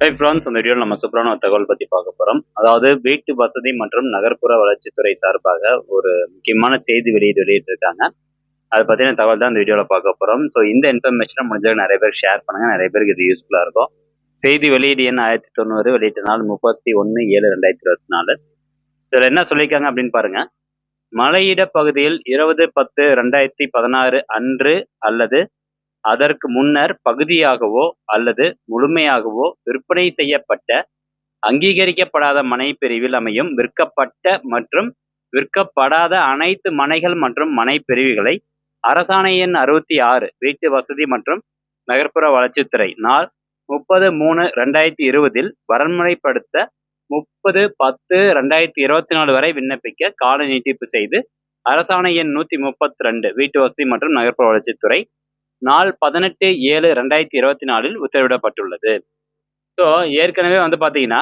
France அந்த வீடியோவில் நம்ம சூப்பரான ஒரு தகவல் பற்றி பார்க்க போகிறோம் அதாவது வீட்டு வசதி மற்றும் நகர்ப்புற வளர்ச்சித்துறை சார்பாக ஒரு முக்கியமான செய்தி வெளியீடு வெளியிட்டிருக்காங்க. அதை பற்றின தகவல் தான் இந்த வீடியோவில் பார்க்க போகிறோம் ஸோ இந்த இன்ஃபர்மேஷனை முடிஞ்ச நிறைய பேர் ஷேர் பண்ணுங்கள் நிறைய பேருக்கு இது யூஸ்ஃபுல்லாக இருக்கும். செய்தி வெளியீடு எண் ஆயிரத்தி தொண்ணூறு வெளியிட்ட நாள் முப்பத்தி ஒன்று ஏழு ரெண்டாயிரத்தி இருபத்தி நாலு. இதில் என்ன சொல்லியிருக்காங்க அப்படின்னு பாருங்கள் மலையிட பகுதியில் இருபது பத்து ரெண்டாயிரத்தி பதினாறு அன்று அல்லது அதற்கு முன்னர் பகுதியாகவோ அல்லது முழுமையாகவோ விற்பனை செய்யப்பட்ட அங்கீகரிக்கப்படாத மனை பிரிவில் அமையும் விற்கப்பட்ட மற்றும் விற்கப்படாத அனைத்து மனைகள் மற்றும் மனை பிரிவுகளை அரசாணை எண் அறுபத்தி ஆறு வீட்டு வசதி மற்றும் நகர்ப்புற வளர்ச்சித்துறை நாள் முப்பது மூணு ரெண்டாயிரத்தி இருபதில் வரன்முறைப்படுத்த முப்பது பத்து ரெண்டாயிரத்தி இருபத்தி நாலு வரை விண்ணப்பிக்க கால நீட்டிப்பு செய்து அரசாணை எண் நூற்றி முப்பத்தி ரெண்டு வீட்டு வசதி மற்றும் நகர்ப்புற வளர்ச்சித்துறை நாள் பதினெட்டு ஏழு ரெண்டாயிரத்தி இருபத்தி நாலில் உத்தரவிடப்பட்டுள்ளது. ஸோ ஏற்கனவே வந்து பார்த்தீங்கன்னா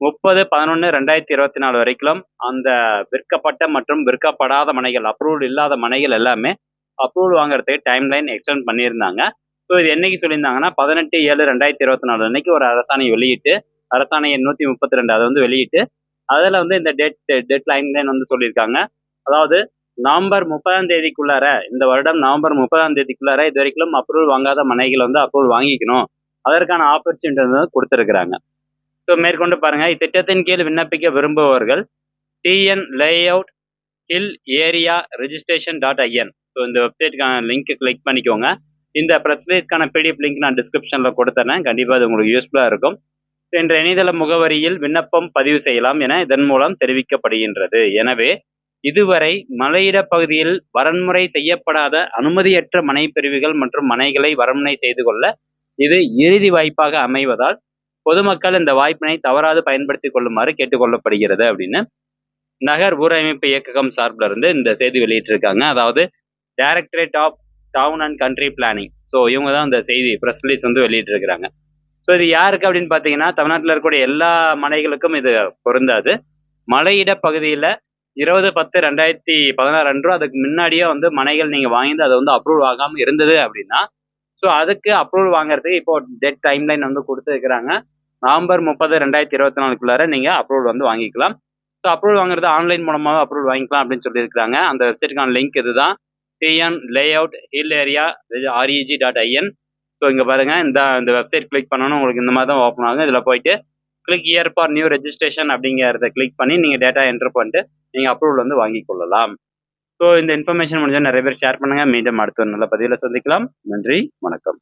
முப்பது பதினொன்று ரெண்டாயிரத்தி இருபத்தி நாலு வரைக்கும் அந்த விற்கப்பட்ட மற்றும் விற்கப்படாத மனைகள் அப்ரூவல் இல்லாத மனைகள் எல்லாமே அப்ரூவல் வாங்குறதுக்கு டைம் லைன் எக்ஸ்டெண்ட் பண்ணியிருந்தாங்க. ஸோ இது என்னைக்கு சொல்லியிருந்தாங்கன்னா பதினெட்டு ஏழு ரெண்டாயிரத்தி இருபத்தி நாலு அன்னைக்கு ஒரு அரசாணை வெளியிட்டு அரசாணை நூற்றி முப்பத்தி ரெண்டு அதை வந்து வெளியிட்டு அதில் வந்து இந்த டேட் டெட் லைன் லைன் வந்து சொல்லியிருக்காங்க. அதாவது நவம்பர் முப்பதாம் தேதிக்குள்ளார இந்த வருடம் நவம்பர் முப்பதாம் தேதிக்குள்ளார இது வரைக்கும் அப்ரூவல் வாங்காத மனைகள் வந்து அப்ரூவல் வாங்கிக்கணும். அதற்கான ஆப்பர்ச்சுனிட்டி வந்து கொடுத்துருக்குறாங்க. ஸோ மேற்கொண்டு பாருங்க. இத்திட்டத்தின் கீழ் விண்ணப்பிக்க விரும்புபவர்கள் TN layout hill area registration dot IN so இந்த வெப்சைட்டுக்கான லிங்க் கிளிக் பண்ணிக்கோங்க. இந்த ப்ரெஸ் ரிலீஸ்க்கான பிடிஎஃப் லிங்க் நான் டிஸ்கிரிப்ஷனில் கொடுத்துறேன் கண்டிப்பாக அது உங்களுக்கு யூஸ்ஃபுல்லாக இருக்கும். என்ற இணையதள முகவரியில் விண்ணப்பம் பதிவு செய்யலாம் என இதன் மூலம் தெரிவிக்கப்படுகின்றது. எனவே இதுவரை மலையிட பகுதியில் வரன்முறை செய்யப்படாத அனுமதியற்ற மனை பிரிவுகள் மற்றும் மனைகளை வரன்முறை செய்து கொள்ள இது இறுதி வாய்ப்பாக அமைவதால் பொதுமக்கள் இந்த வாய்ப்பினை தவறாது பயன்படுத்திக் கொள்ளுமாறு கேட்டுக்கொள்ளப்படுகிறது அப்படின்னு நகர் ஊரமைப்பு இயக்ககம் சார்பில் இருந்து இந்த செய்தி வெளியிட்டிருக்காங்க. அதாவது directorate of town and country planning so இவங்க தான் இந்த செய்தி ப்ரெஸ் ரிலீஸ் வந்து வெளியிட்டிருக்கிறாங்க. ஸோ இது யாருக்கு அப்படின்னு பார்த்தீங்கன்னா தமிழ்நாட்டில் இருக்கக்கூடிய எல்லா மனைகளுக்கும் இது பொருந்தாது. மலையிட பகுதியில் இருபது பத்து ரெண்டாயிரத்தி பதினாறு அன்று அதுக்கு முன்னாடியே வந்து மனைகள் நீங்கள் வாங்கி அதை வந்து அப்ரூவல் ஆகாமல் இருந்தது அப்படின்னா ஸோ அதுக்கு அப்ரூவல் வாங்குறதுக்கு இப்போ டெட் டைம் லைன் வந்து கொடுத்துருக்குறாங்க நவம்பர் முப்பது ரெண்டாயிரத்தி இருபத்தி நாலுக்குள்ளார நீங்கள் அப்ரூவல் வந்து வாங்கிக்கலாம். ஸோ அப்ரூவல் வாங்குறது ஆன்லைன் மூலமாக அப்ரூவல் வாங்கிக்கலாம் அப்படின்னு சொல்லியிருக்காங்க அந்த வெப்சைட்டுக்கான லிங்க் இதுதான். TN layout hill area REG dot IN so இங்கே பாருங்கள் இந்த இந்த வெப்சைட் கிளிக் பண்ணணும். உங்களுக்கு இந்த மாதிரி தான் ஓப்பன் ஆகும். இதில் போயிட்டு click here for new registration அப்படிங்கிறத கிளிக் பண்ணி நீங்கள் டேட்டா என்ட்ரு பண்ணிட்டு நீங்கள் அப்ரூவல் வந்து வாங்கி கொள்ளலாம். ஸோ இந்த இன்ஃபர்மேஷன் முடிஞ்சால் நிறைய பேர் ஷேர் பண்ணுங்கள் மீண்டும் அடுத்த நல்ல பதிவில் சந்திக்கலாம். நன்றி. வணக்கம்.